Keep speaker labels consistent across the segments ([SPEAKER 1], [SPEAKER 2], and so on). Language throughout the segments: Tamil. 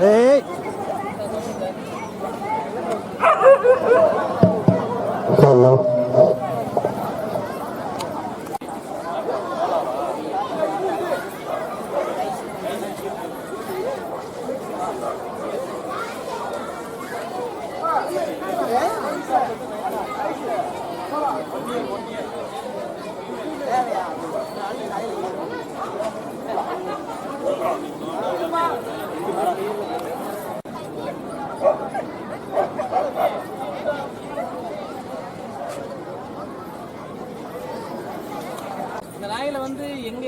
[SPEAKER 1] Hey!
[SPEAKER 2] Hello.
[SPEAKER 3] இந்த நாயில வந்து எங்க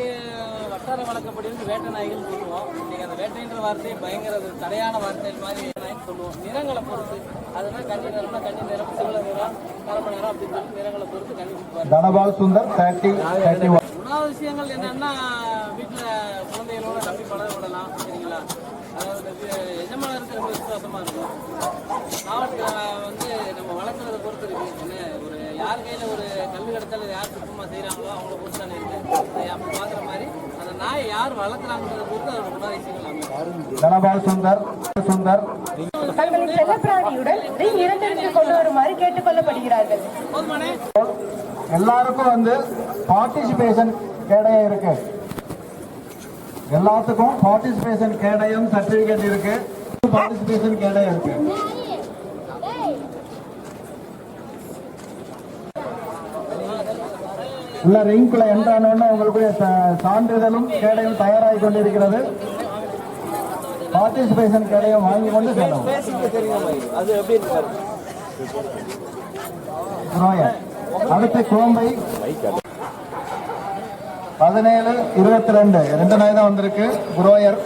[SPEAKER 3] வட்டார வழக்கப்படி வந்து வேட்டை நாய்கள் சொல்லுவோம். இன்னைக்கு அந்த வேட்டைன்ற வார்த்தையை பயங்கர ஒரு தடையான வார்த்தை மாதிரி நாய்க்கு சொல்லுவோம். நிறங்களை பொறுத்து. அதெல்லாம் கண்ணி நிறம்னா கண்ணி நிறம் சிவல நிறம் கரம நிறம் அப்படின்னு சொல்லி நிறங்களை பொறுத்து கண்ணி கொடுப்பாரு உணவு விஷயங்கள் என்னன்னா வீட்டுல குழந்தைகளோட நம்பி பழக விடலாம். சரிங்களா? வி- எஜமானருக்கு ரொம்ப விசுவாசமா இருக்கும்? மாவட்டத்தில் வந்து நம்ம வளர்க்குறத பொறுத்து இருக்கு. என்ன ஒரு யார் கையில ஒரு கல் கடத்தல் யார் சுத்தமா செய்றாங்களோ அவங்கள பொறுத்து தானே இருக்கு. அதை அப்படி பாக்குற மாதிரி அந்த நாயை யார் வளர்க்குறாங்கிறத பொறுத்து அதோட குணாதிசயங்கள்
[SPEAKER 2] தனபால் சுந்தர் சுந்தர்.
[SPEAKER 4] செல்லப்பிராணியுடன் கொண்டு வருமாறு கேட்டுக்கொள்ளப்படுகிறார்கள்
[SPEAKER 2] எல்லாருக்கும் வந்து பார்ட்டிசிபேஷன் இருக்கு. எல்லாத்துக்கும் பார்ட்டிசிபேஷன் கேடயம் சர்டிபிகேட் இருக்கு. பார்ட்டிசிபேஷன் கேடயம் இருக்கு. உள்ள ரிங்குள்ள என்றானோன்னு உங்களுக்கு சான்றிதழும் கேடயம் தயாராகி கொண்டிருக்கிறது. பார்ட்டிசிபேஷன் கேடயம் வாங்கி கொண்டு செல்லவும். அடுத்து கோம்பை. பதினேழு இருபத்தி ரெண்டு ரெண்டு நாய் தான் வந்திருக்கு. குரோயர்.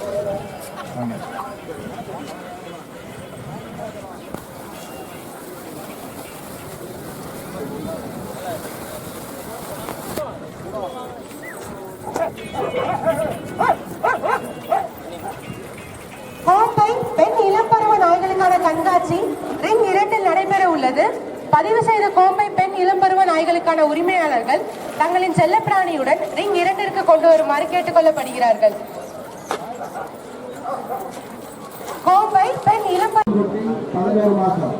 [SPEAKER 4] பெண் இளம்பருவ நாய்களுக்கான கண்காட்சி ரிங் இரண்டில் நடைபெற உள்ளது. பதிவு செய்த கோம்பை பெண் நாய்களுக்கான உரிமையாளர்கள் தங்களின் செல்லப்பிராணியுடன் ரிங் இரண்டிற்கு கொண்டு வருமாறு கேட்டுக்கொள்ளப்படுகிறார்கள். கோம்பை பெண்
[SPEAKER 2] மாசம்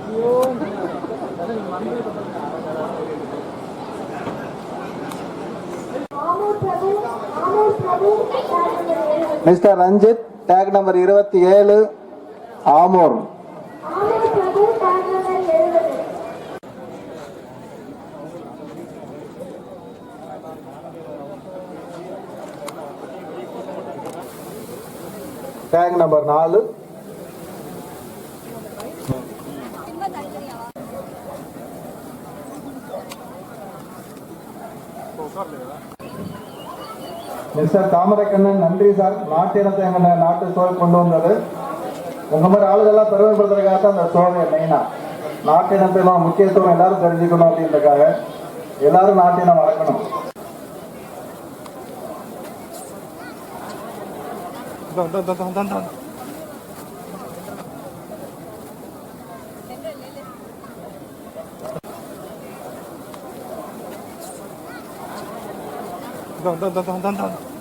[SPEAKER 2] மிஸ்டர் ரஞ்சித் டேக் நம்பர் இருபத்தி ஏழு ஆமூர். டேக் நம்பர் நாலு. மிஸ்டர் தாமரைக்கண்ணன் நன்றி சார் நாட்டினத்தை எங்க நாட்டு சோழ கொண்டு வந்தது. உங்க மாதிரி ஆளுகள்லாம் பெருமைப்படுத்துறதுக்காக தான் அந்த சோழனை மெயினா நாட்டினத்தெல்லாம் முக்கியத்துவம் எல்லாரும் தெரிஞ்சுக்கணும் அப்படின்றதுக்காக. எல்லாரும் நாட்டினம் வளர்க்கணும்
[SPEAKER 1] தன் தன் தன் தன் தன்